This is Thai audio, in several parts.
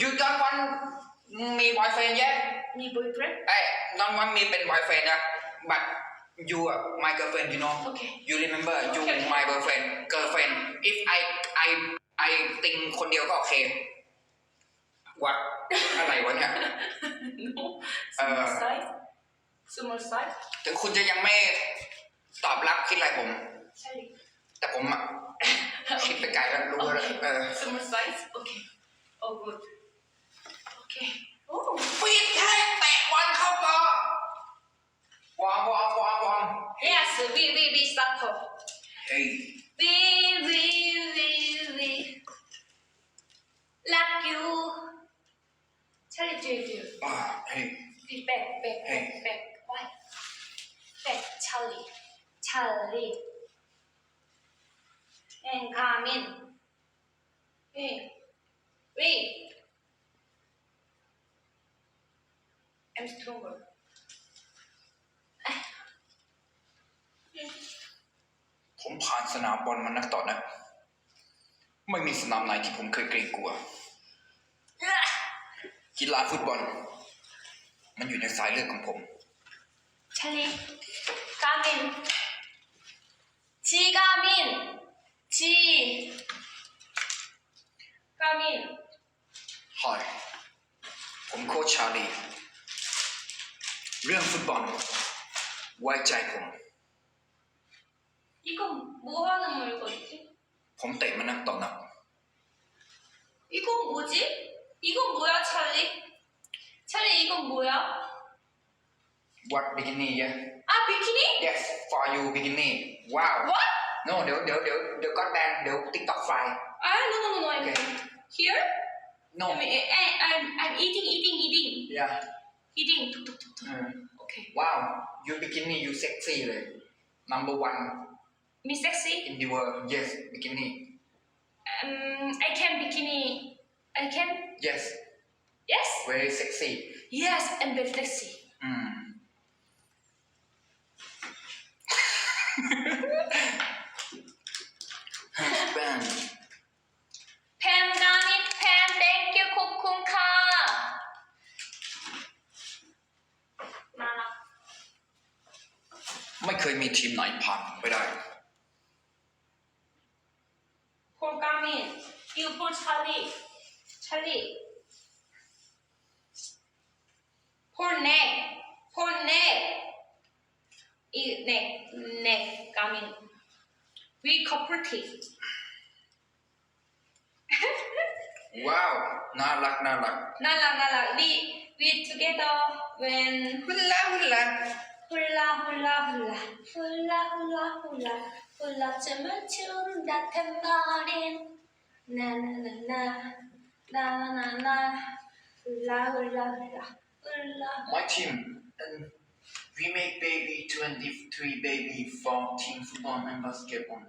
you don't want มี boyfriend yet มี boyfriend เอ้ย don't want มีเป็น boyfriend นะ but you are my girlfriend you know okay you remember you okay. my boyfriend girlfriend if I I I think คนเดียวก็โอเค what อะไรวะเนี่ย no small size small size ถึงคุณจะยังไม่ตอบรับคิดอะไรผม ใช่ แต่ผมอะคิดไปไกลแล้วรู้แล้วเออ small size okay oh good One, one, one, one. Yes, we, we, we, circle. Hey. We, we, we, we. Love you. Charlie, do you? Ah, hey. We back, back, back, back. Why? Back, Charlie. Charlie. And come in. Hey. Wait. I'm stronger. สนามบอลมันนักต่อนะ ไม่มีสนามไหนที่ผมเคยเกรงกลัวกีฬาฟุตบอล มันอยู่ในสายเลือดของผมชลีกามินชีกามินชีกามินฮอยผมโค้ชชาลี เรื่องฟุตบอล ไว้ใจผมยี่กง 뭐 하는 물건이지? 봄 때문에 떠나. 이건 뭐지? 이건 뭐야, 찰리? 찰리, 이건 뭐야? What bikini? Yeah. 아, 비키니? Yes, for you bikini. Wow. What? No, nếu nếu nếu nếu các bạn nếu TikTok phải. Ah, no, no, no, no. I'm Okay. here. No. I mean, I, I'm, I'm eating, eating, eating. Yeah. Eating. 툭툭툭툭. Ừ. Okay. Wow, you bikini you sexy rồi. Number one. Miss sexy? In the world, yes, bikini. Um, I can bikini. I can. Yes, Yes. very sexy. Yes, and very sexy. Mm. Husband, thank you, I mean, we cooperative. wow, not like, not like. Not like, not like. We, we together when. Hula, hula. Hula, hula, hula. Hula, hula, hula. Hula, to my tune that morning. Na na na na. Na na na. Hula, hula, hula. Hula. My team. And we make Baby 23 Baby from Team Football and Basketball.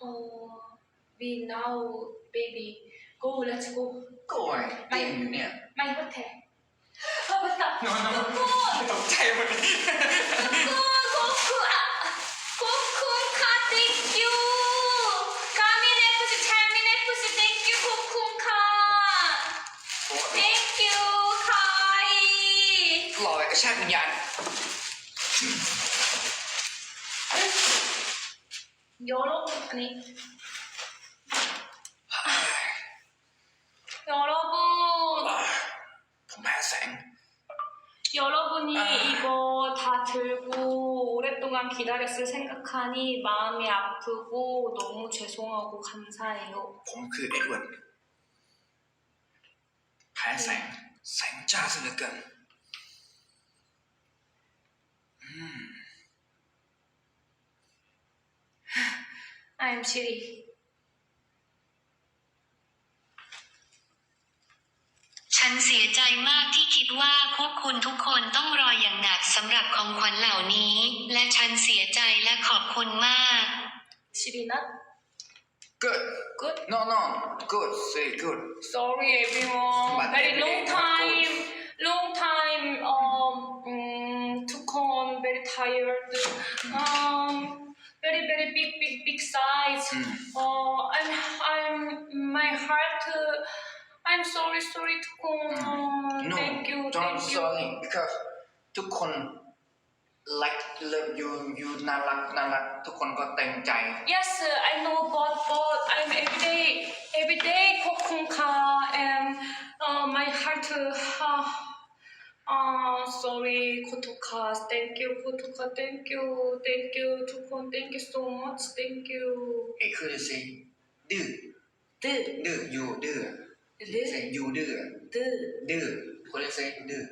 Oh, we now baby. Go, let's go. Go My เล่นอยู่เนี่ย My hotel. เออภาษาโก No, no, โก้ตกใจหมดเลยโก้โก้คืออะโก้คือค่ะ thank you กามิเนะฟูจิชามิเนะฟูจิ thank you thank you ค่ะ รอไอ้ชาติวิญญาณ 여러분, 아니. 여러분, ผมแพ้แสง 여러분이 아. 이거 다 들고 오랫동안 기다렸을 생각하니 마음이 아프고 너무 죄송하고 감사해요. ผมคือเอ็ดเวิร์ดแพ้แสง แสงจ้าซะเหลือเกิน I'm Chiri. ฉันเสียใจมากที่คิดว่าพวกคุณทุกคนต้องรออย่างหนักสำหรับของขวัญเหล่านี้ และฉันเสียใจและขอบคุณมาก Chiri not good good. no no good say good Sorry everyone. But Very long everyday not time. Long time. Um. 음, tired. Um, very very big big big size. อืม Oh, I'm I'm my heart. Uh, I'm sorry sorry to come. no thank you don't thank you. sorry because ทุกคน like love you you น่ารักน่ารักทุกคนก็เต็มใจ Yes, I know, but but I'm every day every day kokunka and uh, my heart. Uh, uh, sorry, kotoka. Thank you, kotoka. Thank you, thank you, tukon. Thank you so much. Thank you. เอ้ยคือ say ดื้อ ดื้อ ดื้อ you ดื้อ ดื้อ say you ดื้อ ดื้อ ดื้อคน say ดื้อ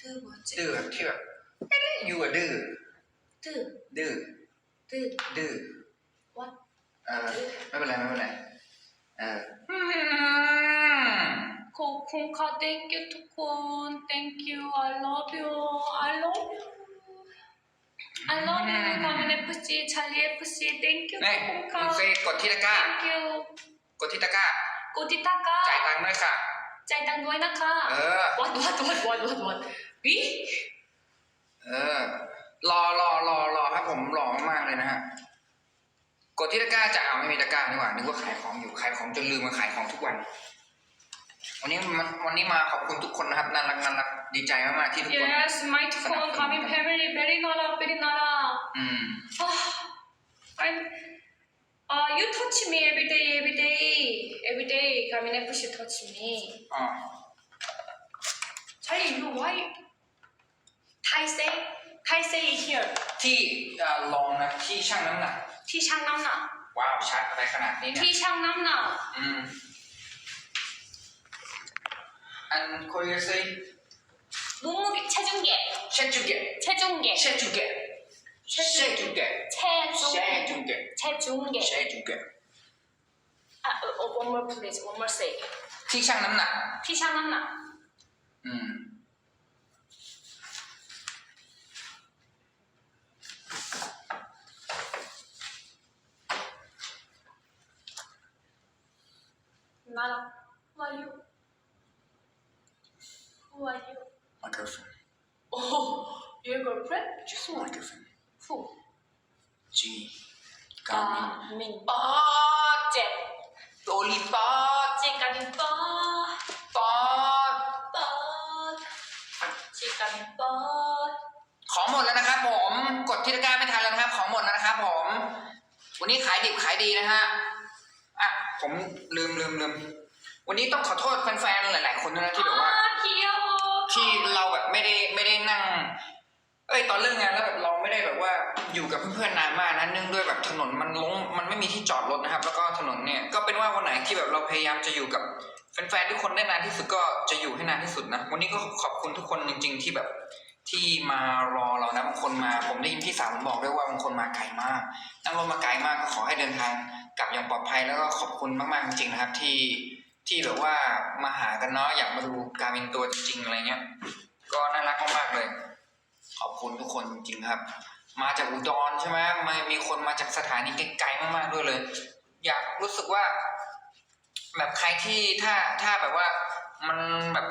ดื้อ뭐지 ดื้อแบบที่แบบเอ๊ะ you อะดื้อ ดื้อ ดื้อ ดื้อ ดื้อ what เออไม่เป็นไรไม่เป็นไรเอออืม kokunka. Thank you, tukon. Thank you. I love you. I love you. I love you, 가민 FC, 찰리 FC. Thank you, นี่คุณ kokunka. เซกดที่ตะกร้า Thank you. กดที่ตะกร้า 꼬디타가 จ่ายตังค์ด้วยค่ะ 짤당 노이나카 เออ what what what what what what 위? เออ รอรอรอรอครับผมรอมากๆเลยนะฮะ กดที่ตะกร้าจะเอาไม่มีตะกร้าดีกว่านึกว่าขายของอยู่ขายของจนลืมมาขายของทุกวัน วันนี้มันวันนี้มาขอบคุณทุกคนนะครับน่ารักน่ารักดีใจมากๆที่ทุกคน Yes my phone coming very very nara very nara อืม I'm uh you touch me every day every day every day coming up she touch me อ่า Charlie you know why Thai say Thai say it here ที่เอ่อลองนะที่ช่างน้ำหนักที่ช่างน้ำหนักว้าวชัดอะไรขนาดนี้เนี่ยที่ช่างน้ำหนัก อืม 안 코리아 세이 몸무게 체중계. 체중계. 체중계. 체중계. 체중계. 체중 체중계. 체중계. 체중계. 아, uh, one more please, one more say. 티샹 남나. 티샹 남나. 음. 나라, 와유. Who are you? My girlfriend. Oh, your girlfriend? Just one. girlfriend. Who? G. Gamin. มินปอเจ็บโดลีปอเจกันปอปอดปอดเจกันปอดของหมดแล้วนะครับ ผม กดที่ตะกร้าไม่ทันแล้วนะครับ ของหมดแล้วนะครับ ผม วันนี้ขายดิบขายดีนะฮะอะผมลืมลืมลืมวันนี้ต้องขอโทษแฟนๆหลายๆคนนะที่แบบว่า ที่เราแบบไม่ได้ไม่ได้นั่ง เอ้ยตอนเลิกงานแล้วแบบเราไม่ได้แบบว่าอยู่กับเพื่อนๆนานมากนะเนื่องด้วยแบบถนนมันลงมันไม่มีที่จอดรถนะครับ แล้วก็ถนนเนี่ยก็เป็นว่าวันไหนที่แบบเราพยายามจะอยู่กับแฟนๆทุกคนได้นานที่สุดก็จะอยู่ให้นานที่สุดนะวันนี้ก็ขอบคุณทุกคนจริง ๆ ที่แบบที่มารอเรานะบางคนมา ผมได้ยินพี่สาวผมบอกด้วยว่าบางคนมาไกลมากนั่งรถมาไกลมากก็ขอให้เดินทางกลับอย่างปลอดภัยแล้วก็ขอบคุณมากๆจริงๆนะครับที่ ที่แบบว่ามาหากันเนาะอยากมาดูการเป็นตัวจริงๆอะไรเงี้ย ก็น่ารักมากๆเลย ขอบคุณทุกคนจริงๆครับ มาจากอุดรใช่ไหมมามีคนมาจากสถานีไกลๆมากๆด้วยเลย อยากรู้สึกว่า แบบใครที่ถ้าถ้าแบบว่ามันแบบ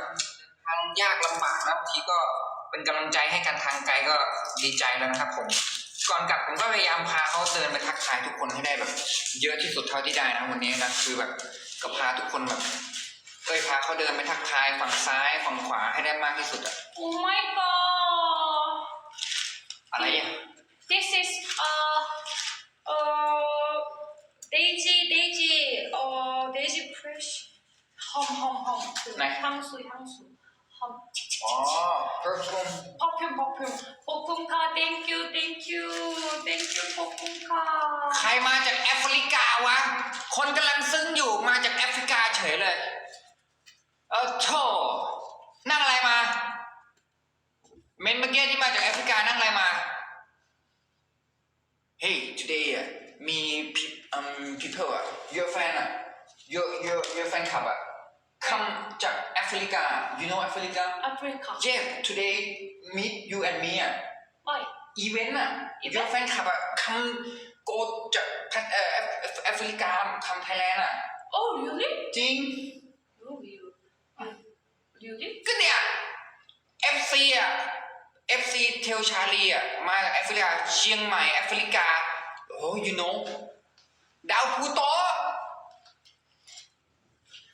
ทางยากลำบากนะบางทีก็เป็นกำลังใจให้กันทางไกลก็ดีใจแล้วนะครับผม ก่อนกลับผมก็พยายามพาเขาเดินไปทักทายทุกคนให้ได้แบบ เยอะที่สุดเท่าที่ได้นะวันนี้นะคือแบบก็พาทุกคนแบบเคยพาเขาเดินไปทักทายฝั่งซ้ายฝั่งขวาให้ได้มากที่สุดอะ Oh my god อะไรอะ This is uh uh Daisy Daisy uh Daisy Fresh หอมหอมหอมคือไหน ทำสุยทำสุยหอม perfume perfume perfume 볶음카 thank you thank you thank you 볶음카 ใครมาจากแอฟริกาวะ คนกำลังซึ้งอยู่มาจากแอฟริกาเฉยเลย เออโธ่นั่งอะไรมา เมนเมื่อกี้ที่มาจากแอฟริกานั่งอะไรมา Hey today อ่ะมี pe- um people อ่ะ your fan อ่ะ your your your fan club อ่ะ come จากแอฟริกา you know แอฟริกา Africa yes today meet you and me อะ Why อีเวนต์อะ your fan club อะ come go จากแอฟริกา come Thailand อะ Oh really จริง Oh you really ก็เนี่ย FC อะ FC เทลชาลีอะ มาจากแอฟริกา เชียงใหม่แอฟริกา โอ้ you know ดาวพูโต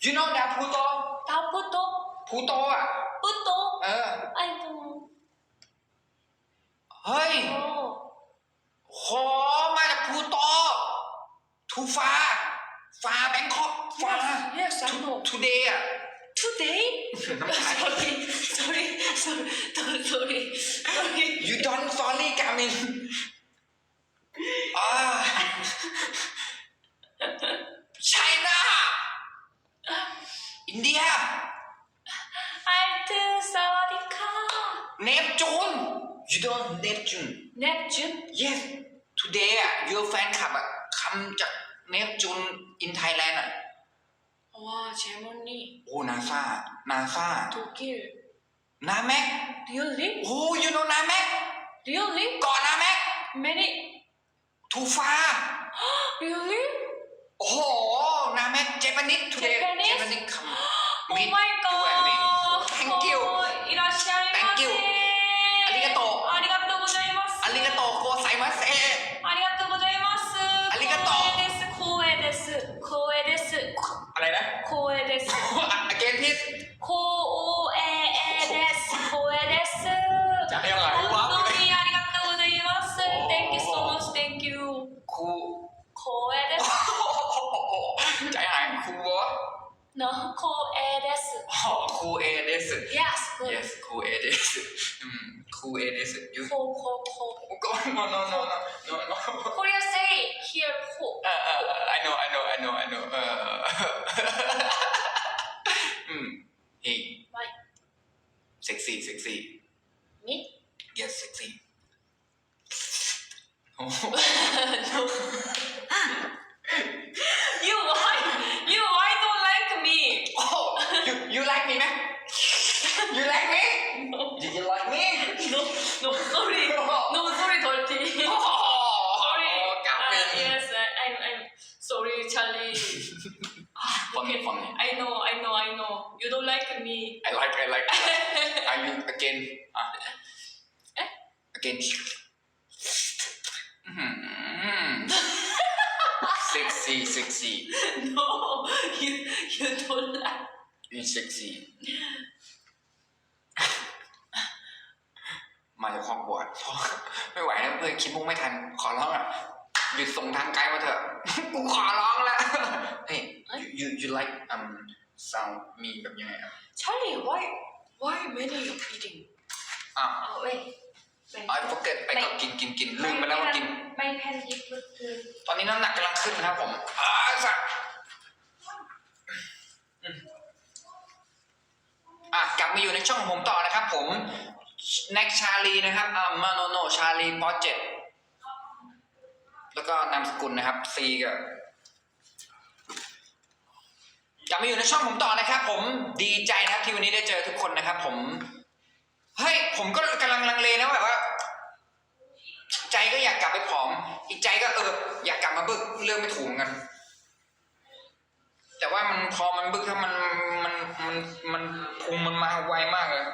You know that Pluto? ดาวพุโต Pluto อ่ะ พุโตเออ ไอโตเฮ้ย โอขอมาจากพลูโตทูฟ้า ฟ้าแบงคอกฟ้า เยสไอโน ทูเดย์อ่ะ today น้ำตา sorry sorry sorry sorry sorry sorry you don't sorry กามินอ่า you don't Neptune Neptune yes today อะ your fan club อะคำจาก Neptune in Thailand อะ와 제모니 오 나사 나사 독일나ก really โอ้ you know นาแมก really 거 나맥 many 투파 really โอ้น오나맥 제파니 투데이 제파니 컴 oh my god thank you สึอะไรนะคูเอเดสอเกนพิสคูอูเอเอเดสคูเอเดสจะให้องไรวะ本当にありがとうございます Thank you so much Thank you คูคูเอเดสใจหายคูวะเนาะคูเอเดสอ๋อคูเอเดส Yes yes คูเอเดสอืมคูเอเดสยูคูคูคูก็ no no no no no no これ you sexy มาจากความปวดเพราะไม่ไหวแล้วเพื่อนคิดมุกไม่ทัน ขอร้องอะหยุดส่งทางไกลมาเถอะกูขอร้องแล้วเฮ้ย you you you like um sound มีแบบยังไงอะ Charlie, why, why many you eating? อ้าว Oh wait. wait. I forget ไปก็กินกินกินลืมไปแล้วว่ากิน My pen is good. ตอนนี้น้ำหนักกำลังขึ้นนะครับผมอ้าสักอืมอะกลับมาอยู่ ในช่องผมต่อนะครับผมแน็กชาลีนะครับอ่ามาโนโนชาลีปอเจ็ดแล้วก็นามสกุลนะครับซีกับกลับมาอยู่ในช่องผมต่อนะครับ ผมดีใจนะครับที่วันนี้ได้เจอทุกคนนะครับ ผมเฮ้ยผมก็กำลังลังเลนะแบบว่า ใจก็อยากกลับไปผอม อีกใจก็เอออยากกลับมาบึกเรื่องไม่ถูกกัน แต่ว่ามันพอมันบึกถ้ามัน มันมันภูมิมันมาไวมากเลย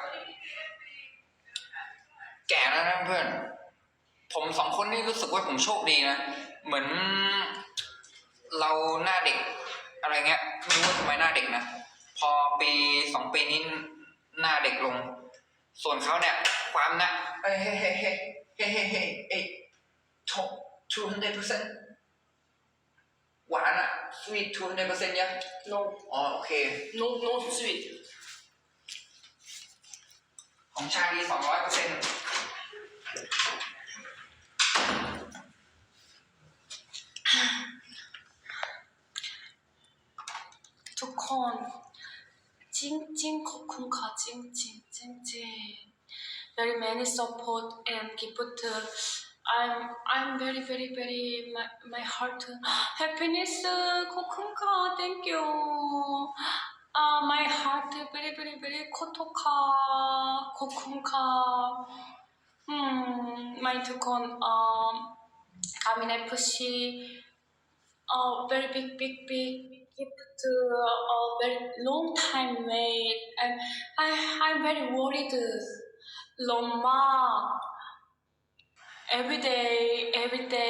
แก่แล้วนะเพื่อน ผมสองคนนี่รู้สึกว่าผมโชคดีนะ เหมือนเราหน้าเด็ก อะไรเงี้ยไม่รู้ว่าทำไมหน้าเด็กนะ พอปีสองปีนี้หน้าเด็กลง ส่วนเขาเนี่ย ความนะเฮ้เฮ้เฮ้เฮ้เฮ้เฮ้เฮ้ two hundred percent หวานอะ sweet two hundred percent ยัง No, อ๋อโอเค no, no sweet. ของชาลีสองร้อยเปอร์เซ็นต์ทุกคน จริงจริงๆขอบคุณค่ะจริงจริงจริงจริง very many support and gift I'm I'm very very very my my heart happiness uh, 코쿤카 thank you. Uh, my heart very very very 코토카 코쿤카. hmm my 두콘 um 가민 FC uh, very big big big gift uh, very long time made. And I I'm very worried. Loma Every day, every day.